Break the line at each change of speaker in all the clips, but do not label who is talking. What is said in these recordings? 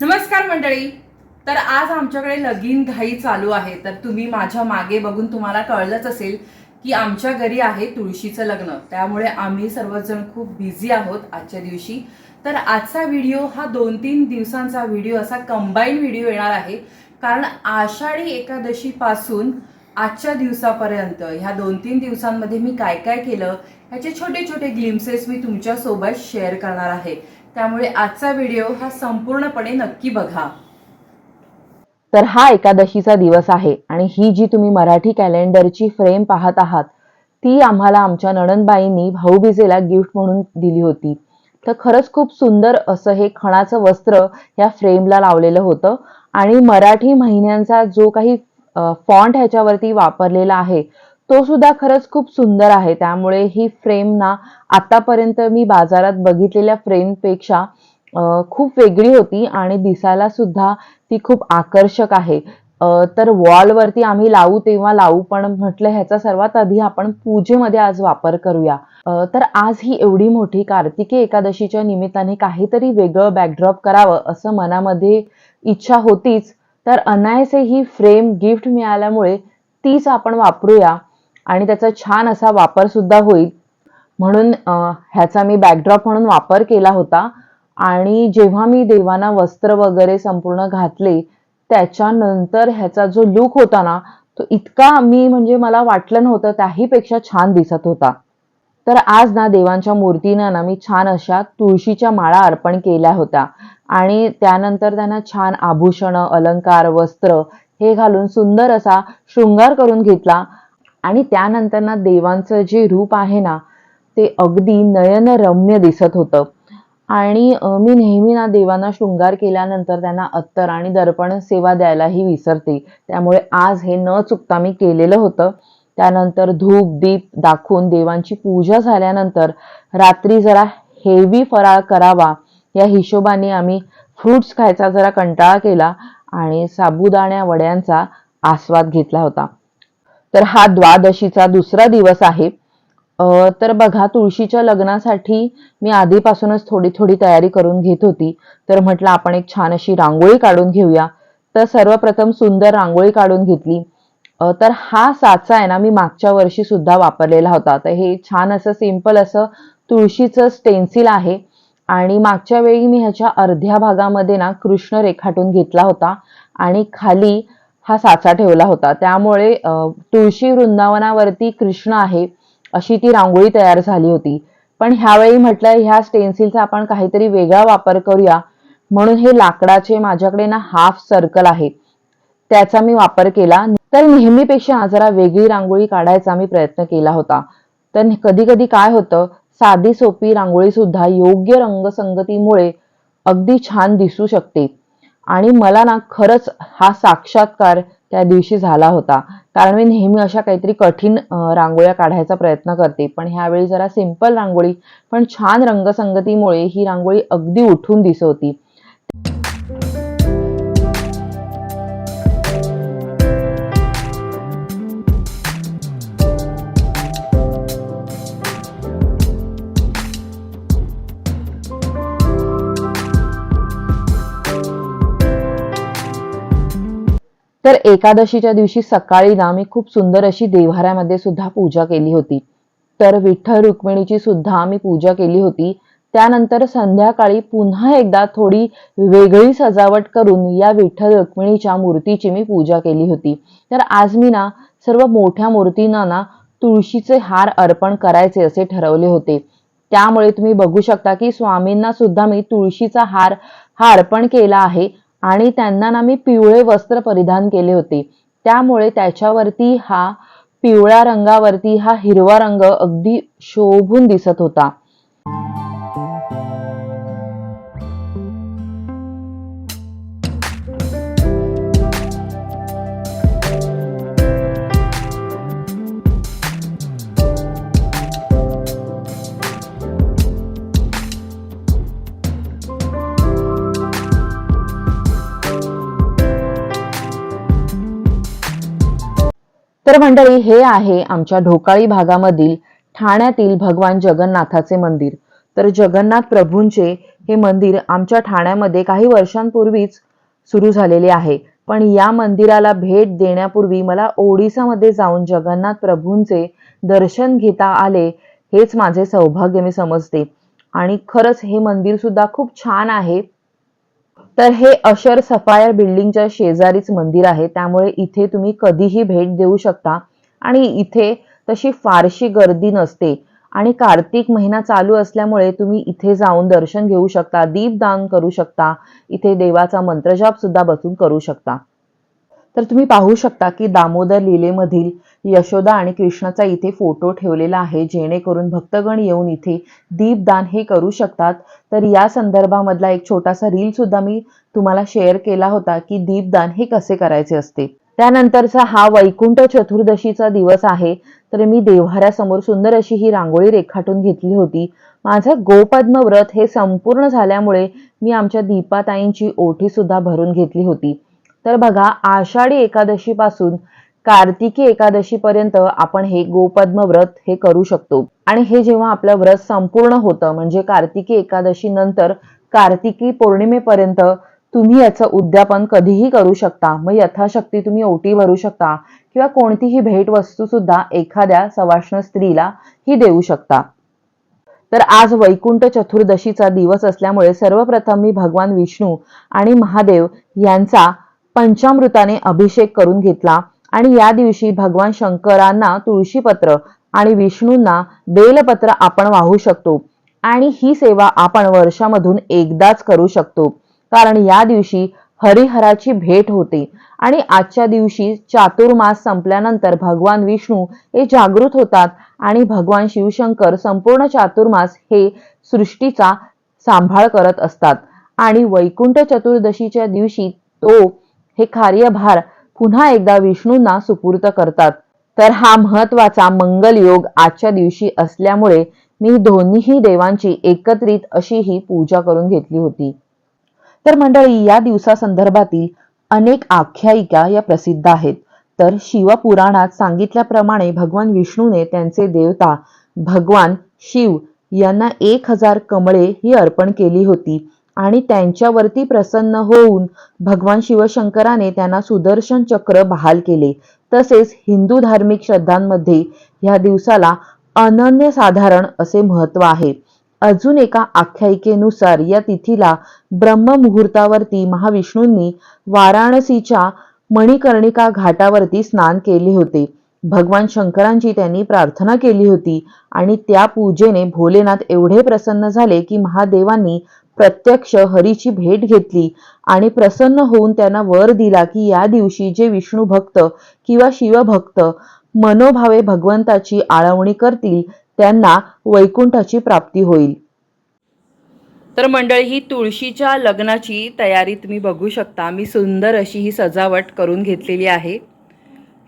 नमस्कार मंडळी. तर आज आमच्याकडे लगीन घाई चालू आहे. तर तुम्ही माझ्या मागे बघून तुम्हाला कळलंच असेल की आमच्या घरी आहे तुळशीचं लग्न. त्यामुळे आम्ही सर्वजण खूप बिझी आहोत आजच्या दिवशी. तर आजचा व्हिडिओ हा दोन तीन दिवसांचा व्हिडिओ असा कंबाईन व्हिडिओ येणार आहे. कारण आषाढी एकादशीपासून आजच्या दिवसापर्यंत ह्या दोन तीन दिवसांमध्ये मी काय काय केलं ह्याचे छोटे छोटे ग्लिम्सेस मी तुमच्यासोबत शेअर करणार आहे. त्यामुळे आजचा व्हिडिओ हा संपूर्णपणे नक्की बघा.
तर हा एकादशीचा दिवस आहे आणि ही जी तुम्ही मराठी कॅलेंडरची फ्रेम पाहत आहात ती आम्हाला आमच्या नणंदबाईंनी भाऊबीजेला गिफ्ट म्हणून दिली होती. तर खरंच खूप सुंदर असं हे खणाचं वस्त्र या फ्रेमला लावलेलं होतं आणि मराठी महिन्यांचा जो काही फॉन्ट ह्याच्यावरती वापरलेला आहे तो सुद्धा खरंच खूप सुंदर आहे. त्यामुळे ही फ्रेम ना आतापर्यंत मी बाजारात बघितलेल्या फ्रेमपेक्षा खूप वेगळी होती आणि दिसायला सुद्धा ती खूप आकर्षक आहे. तर वॉलवरती आम्ही लावू तेव्हा लावू पण म्हटलं ह्याचा सर्वात आधी आपण पूजेमध्ये आज वापर करूया. तर आज ही एवढी मोठी कार्तिकी एकादशीच्या निमित्ताने काहीतरी वेगळं बॅकड्रॉप करावं असं मनामध्ये इच्छा होतीच. तर अनायसे ही फ्रेम गिफ्ट मिळाल्यामुळे तीच आपण वापरूया. आणि त्याचा छान असा वापर सुद्धा होईल. म्हणून ह्याचा मी बॅकड्रॉप म्हणून वापर केला होता. आणि जेव्हा मी देवांना वस्त्र वगैरे संपूर्ण घातले त्याच्यानंतर ह्याचा जो लुक होता ना तो इतका मी म्हणजे मला वाटलं नव्हतं त्याहीपेक्षा छान दिसत होता. तर आज ना देवांच्या मूर्तीनं ना मी छान अशा तुळशीच्या माळा अर्पण केल्या होत्या. आणि त्यानंतर त्यांना छान आभूषणं अलंकार वस्त्र हे घालून सुंदर असा शृंगार करून घेतला. आणि त्यानंतर ना देवांचं जे रूप आहे ना ते अगदी नयनरम्य दिसत होतं. आणि मी नेहमी ना देवांना शृंगार केल्यानंतर त्यांना अत्तर आणि दर्पण सेवा द्यायलाही विसरते. त्यामुळे आज हे न चुकता मी केलेलं होतं. त्यानंतर धूप दीप दाखवून देवांची पूजा झाल्यानंतर रात्री जरा हेवी फराळ करावा. या हिशोबाने आम्ही फ्रुट्स खायचा जरा कंटाळा केला आणि साबुदाण्या वड्यांचा आस्वाद घेतला होता. तर हा द्वादशीचा दुसरा दिवस आहे. तर बघा तुळशीच्या लग्नासाठी मी आधीपासूनच थोडी थोडी तयारी करून घेत होती. तर म्हटलं आपण एक छान अशी रांगोळी काढून घेऊया. तर सर्वप्रथम सुंदर रांगोळी काढून घेतली. तर हा साचा आहे ना मी मागच्या वर्षी सुद्धा वापरलेला होता. तर हे छान असं सिंपल असं तुळशीचं स्टेन्सिल आहे. आणि मागच्या वेळी मी ह्याच्या अर्ध्या भागामध्ये ना कृष्ण रेखाटून घेतला होता. आणि खाली हा साचा ठेवला होता. त्यामुळे तुळशी वृंदावनावरती कृष्ण आहे अशी ती रांगोळी तयार झाली होती. पण ह्यावेळी म्हटलं ह्या स्टेन्सिलचा आपण काहीतरी वेगळा वापर करूया. म्हणून हे लाकडाचे माझ्याकडे ना हाफ सर्कल आहे. त्याचा मी वापर केला. तर नेहमीपेक्षा जरा वेगळी रांगोळी काढायचा मी प्रयत्न केला होता. तर कधी कधी काय होतं साधी सोपी रांगोळी सुद्धा योग्य रंगसंगतीमुळे अगदी छान दिसू शकते. आणि मला ना खरंच हा साक्षात्कार त्या दिवशी झाला होता. कारण मी नेहमी अशा काहीतरी कठीण रांगोळ्या काढायचा प्रयत्न करते. पण ह्यावेळी जरा सिंपल रांगोळी पण छान रंगसंगतीमुळे ही रांगोळी अगदी उठून दिसत होती. तर एकादशीच्या दिवशी सकाळी ना मी खूप सुंदर अशी देव्हाऱ्यामध्ये सुद्धा पूजा केली होती. तर विठ्ठल रुक्मिणीची सुद्धा मी पूजा केली होती. त्यानंतर संध्याकाळी पुन्हा एकदा थोडी वेगळी सजावट करून या विठ्ठल रुक्मिणीच्या मूर्तीची मी पूजा केली होती. तर आज मी ना सर्व मोठ्या मूर्तींना ना तुळशीचे हार अर्पण करायचे असे ठरवले होते. त्यामुळे तुम्ही बघू शकता की स्वामींना सुद्धा मी तुळशीचा हार हा अर्पण केला आहे. आणि त्यांना ना मी पिवळे वस्त्र परिधान केले होते. त्यामुळे त्याच्यावरती हा पिवळ्या रंगावरती हा हिरवा रंग अगदी शोभून दिसत होता. तर मंडळी हे आहे आमच्या ढोकाळी भागामधील ठाण्यातील भगवान जगन्नाथाचे मंदिर. तर जगन्नाथ प्रभूंचे हे मंदिर आमच्या ठाण्यामध्ये काही वर्षांपूर्वीच सुरू झालेले आहे. पण या मंदिराला भेट देण्यापूर्वी मला ओडिसामध्ये जाऊन जगन्नाथ प्रभूंचे दर्शन घेता आले हेच माझे सौभाग्य मी समजते. आणि खरंच हे मंदिर सुद्धा खूप छान आहे. तर हे अशर सफायर बिल्डिंगच्या शेजारीच मंदिर आहे. त्यामुळे इथे तुम्ही कधीही भेट देऊ शकता. आणि इथे तशी फारशी गर्दी नसते. आणि कार्तिक महिना चालू असल्यामुळे तुम्ही इथे जाऊन दर्शन घेऊ शकता दीपदान करू शकता. इथे देवाचा मंत्रजाप सुद्धा बसून करू शकता. तर तुम्ही पाहू शकता की दामोदर लीलेमधील यशोदा आणि कृष्णाचा इथे फोटो ठेवलेला आहे. जेणेकरून भक्तगण येऊन इथे दीपदान हे करू शकतात. तर या संदर्भामधला एक छोटासा रील सुद्धा मी तुम्हाला शेअर केला होता की दीपदान हे कसे करायचे असते. त्यानंतरचा हा वैकुंठ चतुर्दशीचा दिवस आहे. तर मी देव्हाऱ्यासमोर सुंदर अशी ही रांगोळी रेखाटून घेतली होती. माझं गोपद्म व्रत हे संपूर्ण झाल्यामुळे मी आमच्या दीपाताईंची ओठी सुद्धा भरून घेतली होती. तर बघा आषाढी एकादशी पासून कार्तिकी एकादशी पर्यंत आपण हे गोपद्म व्रत हे करू शकतो. आणि हे जेव्हा आपलं व्रत संपूर्ण होतं म्हणजे कार्तिकी एकादशी नंतर कार्तिकी पौर्णिमेपर्यंत तुम्ही याचं उद्यापन कधीही करू शकता. मग यथाशक्ती तुम्ही ओटी भरू शकता किंवा कोणतीही भेटवस्तू सुद्धा एखाद्या सवाष्ण स्त्रीला ही देऊ शकता. तर आज वैकुंठ चतुर्दशीचा दिवस असल्यामुळे सर्वप्रथम मी भगवान विष्णू आणि महादेव यांचा पंचामृताने अभिषेक करून घेतला आणि या दिवशी भगवान शंकरांना तुळशीपत्र आणि विष्णूंना बेलपत्र आपण वाहू शकतो. आणि ही सेवा आपण वर्षामधून एकदाच करू शकतो. कारण या दिवशी हरिहराची भेट होते. आणि आजच्या दिवशी चातुर्मास संपल्यानंतर भगवान विष्णू हे जागृत होतात आणि भगवान शिवशंकर संपूर्ण चातुर्मास हे सृष्टीचा सांभाळ करत असतात. आणि वैकुंठ चतुर्दशीच्या दिवशी तो हे कार्यभार पुन्हा एकदा विष्णूंना सुपूर्त करतात. तर हा महत्त्वाचा मंगल योग आजच्या दिवशी असल्यामुळे मी दोन्हीही देवांची एकत्रित अशी ही पूजा करून घेतली होती. तर मंडळी या दिवसासंदर्भातील अनेक आख्यायिका या प्रसिद्ध आहेत. तर शिवपुराणात सांगितल्याप्रमाणे भगवान विष्णूने त्यांचे देवता भगवान शिव यांना एक हजार कमळे ही अर्पण केली होती. आणि त्यांच्यावरती प्रसन्न होऊन भगवान शिवशंकराने त्यांना सुदर्शन चक्र बहाल केले. तसेच हिंदू धार्मिक श्रद्धांमध्ये ह्या दिवसाला अनन्यसाधारण असे महत्त्व आहे. अजून एका आख्यायिकेनुसार या तिथीला ब्रह्ममुहूर्तावरती महाविष्णूंनी वाराणसीच्या मणिकर्णिका घाटावरती स्नान केले होते. भगवान शंकरांची त्यांनी प्रार्थना केली होती आणि त्या पूजेने भोलेनाथ एवढे प्रसन्न झाले की महादेवांनी प्रत्यक्ष हरीची भेट घेतली आणि प्रसन्न होऊन त्यांना वर दिला की या दिवशी जे विष्णू भक्त किंवा शिवभक्त मनोभावे भगवंताची आळवणी करतील त्यांना वैकुंठाची प्राप्ती होईल.
तर मंडळी ही तुळशीच्या लग्नाची तयारी तुम्ही बघू शकता. मी सुंदर अशी ही सजावट करून घेतलेली आहे.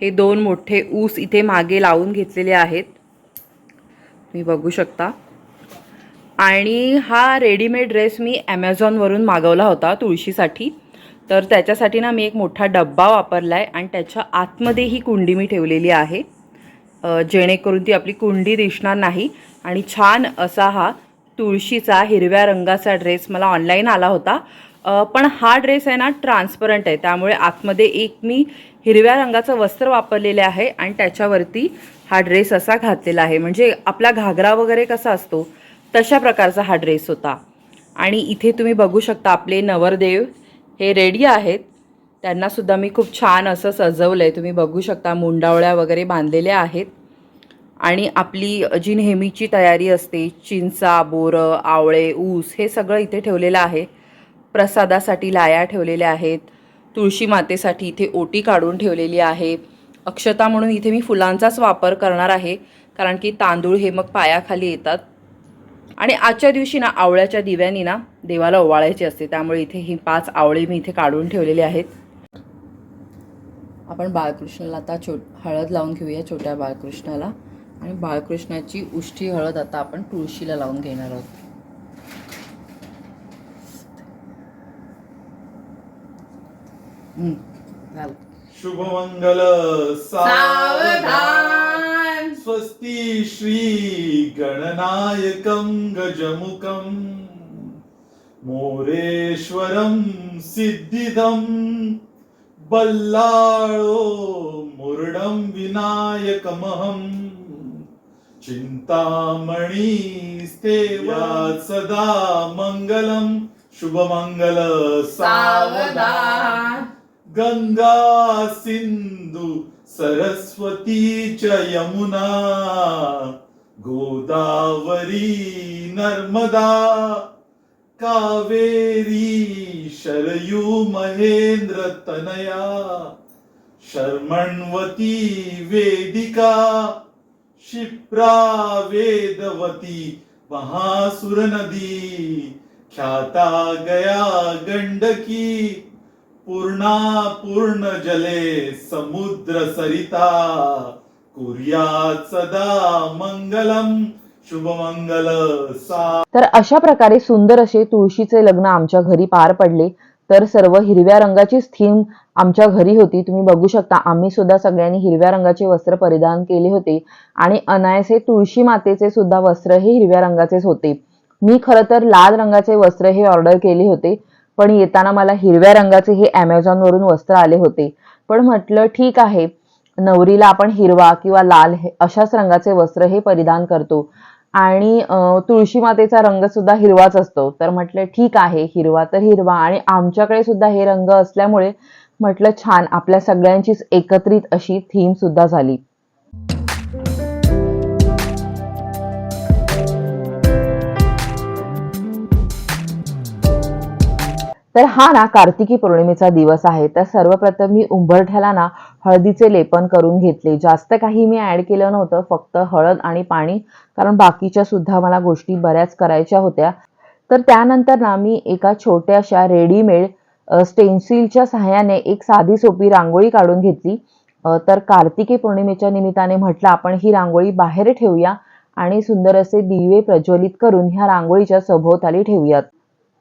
हे दोन मोठे ऊस इथे मागे लावून घेतलेले आहेत. तुम्ही बघू शकता. आणि हा रेडीमेड ड्रेस मी ॲमेझॉनवरून मागवला होता तुळशीसाठी. तर त्याच्यासाठी ना मी एक मोठा डब्बा वापरला आहे आणि त्याच्या आतमध्ये ही कुंडी मी ठेवलेली आहे. जेणेकरून ती आपली कुंडी दिसणार नाही. आणि छान असा हा तुळशीचा हिरव्या रंगाचा ड्रेस मला ऑनलाईन आला होता. पण हा ड्रेस आहे ना ट्रान्सपरंट आहे. त्यामुळे आतमध्ये एक मी हिरव्या रंगाचं वस्त्र वापरलेले आहे आणि त्याच्यावरती हा ड्रेस असा घातलेला आहे. म्हणजे आपला घागरा वगैरे कसा असतो तशा प्रकारचा हा ड्रेस होता. आणि इथे तुम्ही बघू शकता आपले नवरदेव हे रेडी आहेत. त्यांनासुद्धा मी खूप छान असं सजवलं आहे तुम्ही बघू शकता मुंडावळ्या वगैरे बांधलेल्या आहेत. आणि आपली जी नेहमीची तयारी असते चिंचा बोरं आवळे ऊस हे सगळं इथे ठेवलेलं आहे. प्रसादासाठी लाया ठेवलेल्या आहेत. तुळशी मातेसाठी इथे ओटी काढून ठेवलेली आहे. अक्षता म्हणून इथे मी फुलांचाच वापर करणार आहे. कारण की तांदूळ हे मग पायाखाली येतात. आणि आजच्या दिवशी ना आवळ्याच्या दिव्यांनी ना देवाला ओवाळायची असते. त्यामुळे इथे ही पाच आवळे मी इथे काढून ठेवलेले आहेत. आपण बाळकृष्णाला आता छो हळद लावून घेऊया छोट्या बाळकृष्णाला. आणि बाळकृष्णाची उष्टी हळद आता आपण तुळशीला लावून घेणार आहोत.
शुभमंगल सावधान. स्वस्ति श्रीगणनायकं गजमुखम् मोरेश्वरं सिद्धिदं बल्लाळो मुरुडं विनायकमहम् चिन्तामणिस्तेवा सदा मङ्गलं शुभमङ्गल सावदा गङ्गा सिन्धु सरस्वती च यमुना गोदावरी नर्मदा कावेरी शरयू महेंद्र तनया शर्मण्वती वेदिका क्षिप्रा वेदवती महासुर नदी ख्याता गया गंडकी पूर्णा पूर्ण जले समुद्र सरिता कुर्यात सदा मंगलम शुभमंगल सा
तर अशा प्रकारे सुंदर असे तुळशीचे लग्न आमच्या घरी पार पडले. तर सर्व हिरव्या रंगाचीच थीम आमच्या घरी होती. तुम्ही बघू शकता आम्ही सुद्धा सगळ्यांनी हिरव्या रंगाचे वस्त्र परिधान केले होते. आणि अनायसे तुळशी मातेचे सुद्धा वस्त्र हे हिरव्या रंगाचेच होते. मी खरं तर लाल रंगाचे वस्त्र हे ऑर्डर केले होते. पण येताना मला हिरव्या रंगाचे हे ॲमेझॉनवरून वस्त्र आले होते. पण म्हटलं ठीक आहे. नवरीला आपण हिरवा किंवा लाल हे- अशाच रंगाचे वस्त्र हे परिधान करतो. आणि तुळशी मातेचा रंग सुद्धा हिरवाच असतो. तर म्हटलं ठीक आहे हिरवा तर हिरवा. आणि आमच्याकडे सुद्धा हे रंग असल्यामुळे म्हटलं छान आपल्या सगळ्यांचीच एकत्रित अशी थीम सुद्धा झाली. तर हा ना कार्तिकी पौर्णिमेचा दिवस आहे. तर सर्वप्रथम मी उंबरठ्याला ना हळदीचे लेपन करून घेतले. जास्त काही मी ऍड केलं नव्हतं. फक्त हळद आणि पाणी. कारण बाकीच्या सुद्धा मला गोष्टी बऱ्याच करायच्या होत्या. तर त्यानंतर ना मी एका छोट्याशा रेडीमेड स्टेन्सिलच्या सहाय्याने एक साधी सोपी रांगोळी काढून घेतली. तर कार्तिकी पौर्णिमेच्या निमित्ताने म्हटलं आपण ही रांगोळी बाहेर ठेवूया आणि सुंदर असे दिवे प्रज्वलित करून ह्या रांगोळीच्या सभोवताली ठेवूयात.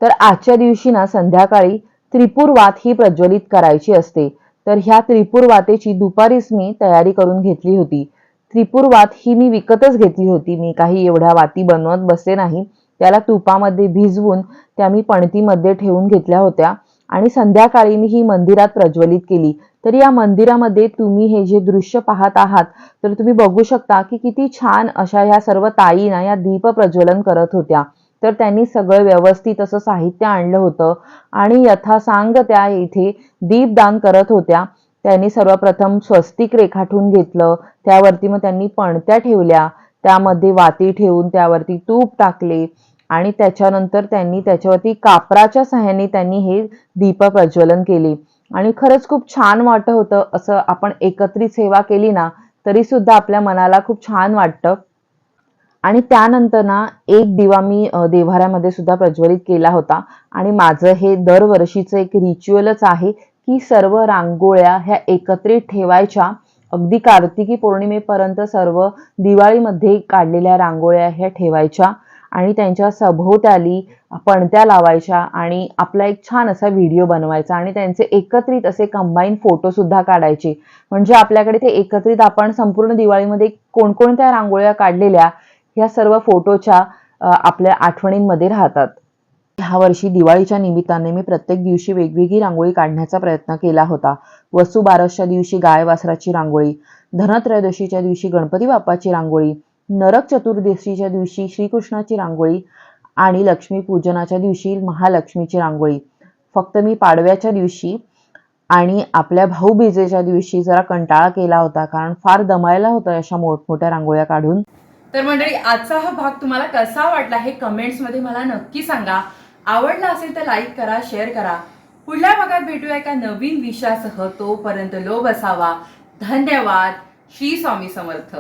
तर आजच्या दिवशी ना संध्याकाळी त्रिपूर वात ही प्रज्वलित करायची असते. तर ह्या त्रिपूर वातेची दुपारीच मी तयारी करून घेतली होती. त्रिपूर वात ही मी विकतच घेतली होती. मी काही एवढ्या वाती बनवत बसले नाही. त्याला तुपामध्ये भिजवून त्या मी पणतीमध्ये ठेवून घेतल्या होत्या. आणि संध्याकाळी मी ही मंदिरात प्रज्वलित केली. तर या मंदिरामध्ये तुम्ही हे जे दृश्य पाहत आहात तर तुम्ही बघू शकता की किती छान अशा ह्या सर्व ताईना या दीप प्रज्वलन करत होत्या. तर त्यांनी सगळं व्यवस्थित असं साहित्य आणलं होतं. आणि यथासांग त्या इथे दीपदान करत होत्या. त्यांनी सर्वप्रथम स्वस्तिक रेखाटून घेतलं. त्यावरती मग त्यांनी पणत्या ठेवल्या. त्यामध्ये वाती ठेवून त्यावरती तूप टाकले. आणि त्याच्यानंतर त्यांनी त्याच्यावरती कापराच्या सहाय्याने त्यांनी हे दीप प्रज्वलन केले. आणि खरंच खूप छान वाटत होतं. असं आपण एकत्रित सेवा केली ना तरी सुद्धा आपल्या मनाला खूप छान वाटतं. आणि त्यानंतर ना एक दिवा मी देव्हाऱ्यामध्ये सुद्धा प्रज्वलित केला होता. आणि माझं हे दरवर्षीचं एक रिच्युअलच आहे की सर्व रांगोळ्या ह्या एकत्रित ठेवायच्या. अगदी कार्तिकी पौर्णिमेपर्यंत सर्व दिवाळीमध्ये काढलेल्या रांगोळ्या ह्या ठेवायच्या. आणि त्यांच्या सभोवताली पणत्या लावायच्या आणि आपला एक छान असा व्हिडिओ बनवायचा. आणि त्यांचे एकत्रित असे कंबाईन फोटो सुद्धा काढायचे. म्हणजे आपल्याकडे ते एकत्रित आपण संपूर्ण दिवाळीमध्ये कोणकोणत्या रांगोळ्या काढलेल्या ह्या सर्व फोटोच्या आपल्या आठवणींमध्ये राहतात. ह्या वर्षी दिवाळीच्या निमित्ताने मी प्रत्येक दिवशी वेगवेगळी रांगोळी काढण्याचा प्रयत्न केला होता. वसुबारसच्या दिवशी गाय वासराची रांगोळी धनत्रयोदशीच्या दिवशी गणपती बाप्पाची रांगोळी नरक चतुर्दशीच्या दिवशी श्रीकृष्णाची रांगोळी आणि लक्ष्मी पूजनाच्या दिवशी महालक्ष्मीची रांगोळी. फक्त मी पाडव्याच्या दिवशी आणि आपल्या भाऊबीजेच्या दिवशी जरा कंटाळा केला होता कारण फार दमायला होतं अशा मोठमोठ्या रांगोळ्या काढून.
तर मंडळी आजचा हा भाग तुम्हाला कसा वाटला हे कमेंट्समध्ये मला नक्की सांगा. आवडला असेल तर लाईक करा शेअर करा. पुढल्या भागात भेटूया एका नवीन विषयासह. तोपर्यंत लोभ असावा. धन्यवाद. श्री स्वामी समर्थ.